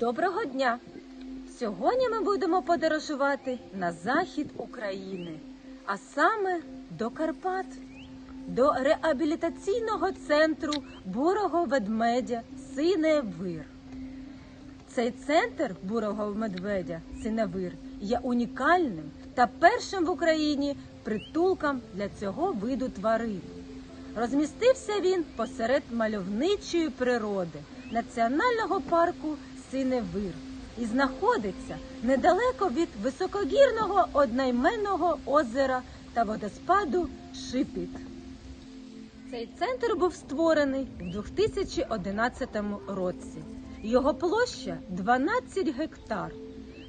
Доброго дня! Сьогодні ми будемо подорожувати на захід України, а саме до Карпат, до реабілітаційного центру бурого ведмедя Синевир. Цей центр бурого медведя Синевир є унікальним та першим в Україні притулком для цього виду тварин. Розмістився він посеред мальовничої природи національного парку Синевир і знаходиться недалеко від високогірного одноіменного озера та водоспаду Шипіт. Цей центр був створений в 2011 році. Його площа 12 гектар.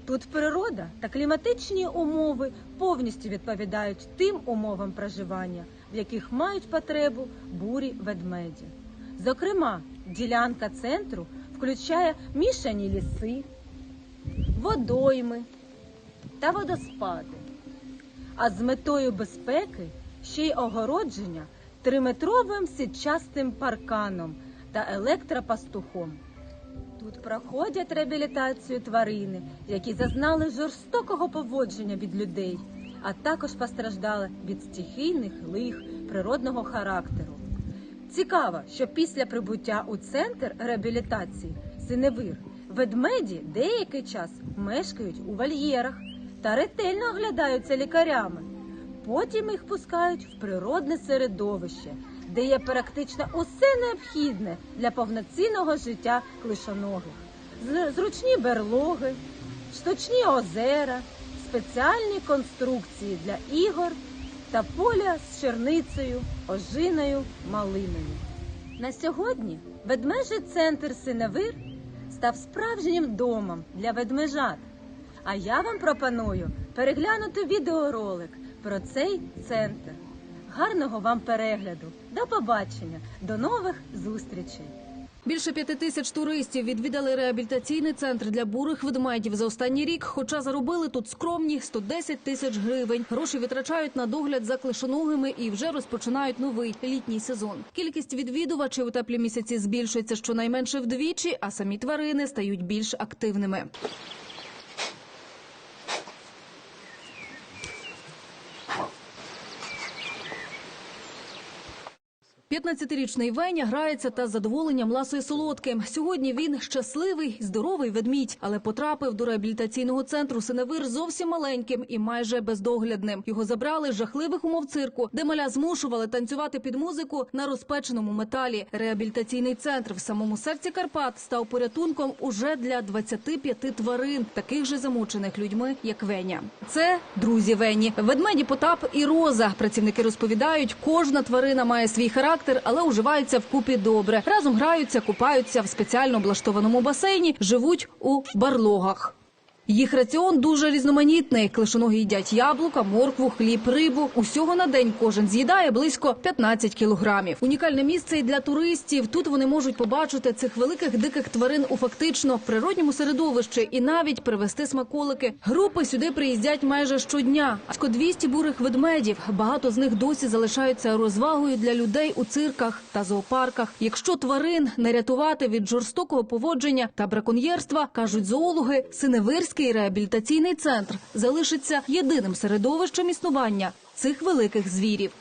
Тут природа та кліматичні умови повністю відповідають тим умовам проживання, в яких мають потребу бурі ведмеді. Зокрема, ділянка центру включає мішані ліси, водойми та водоспади. А з метою безпеки ще й огородження триметровим сітчастим парканом та електропастухом. Тут проходять реабілітацію тварини, які зазнали жорстокого поводження від людей, а також постраждали від стихійних лих природного характеру. Цікаво, що після прибуття у центр реабілітації Синевир ведмеді деякий час мешкають у вольєрах та ретельно оглядаються лікарями. Потім їх пускають в природне середовище, де є практично усе необхідне для повноцінного життя клишоногих. Зручні берлоги, штучні озера, спеціальні конструкції для ігор та поля з черницею, ожиною, малиною. На сьогодні ведмежий центр Синевир став справжнім домом для ведмежат. А я вам пропоную переглянути відеоролик про цей центр. Гарного вам перегляду! До побачення! До нових зустрічей! Більше п'яти тисяч туристів відвідали реабілітаційний центр для бурих ведмедів за останній рік. Хоча заробили тут скромні 110 тисяч гривень. Гроші витрачають на догляд за клишоногими і вже розпочинають новий літній сезон. Кількість відвідувачів у теплі місяці збільшується щонайменше вдвічі, а самі тварини стають більш активними. 15-річний Веня грається та з задоволенням ласує солодким. Сьогодні він щасливий, здоровий ведмідь, але потрапив до реабілітаційного центру Синевир зовсім маленьким і майже бездоглядним. Його забрали з жахливих умов цирку, де маля змушували танцювати під музику на розпеченому металі. Реабілітаційний центр в самому серці Карпат став порятунком уже для 25 тварин, таких же замучених людьми, як Веня. Це друзі Вені, ведмеді Потап і Роза. Працівники розповідають, кожна тварина має свій характер, але уживаються вкупі добре. Разом граються, купаються в спеціально облаштованому басейні, живуть у барлогах. Їх раціон дуже різноманітний. Клишоноги їдять яблука, моркву, хліб, рибу. Усього на день кожен з'їдає близько 15 кілограмів. Унікальне місце і для туристів. Тут вони можуть побачити цих великих диких тварин у фактично природньому середовищі і навіть привезти смаколики. Групи сюди приїздять майже щодня. Близько 200 бурих ведмедів. Багато з них досі залишаються розвагою для людей у цирках та зоопарках. Якщо тварин не рятувати від жорстокого поводження та браконьєрства, кажуть зоологи, Синевирський реабілітаційний центр залишиться єдиним середовищем існування цих великих звірів.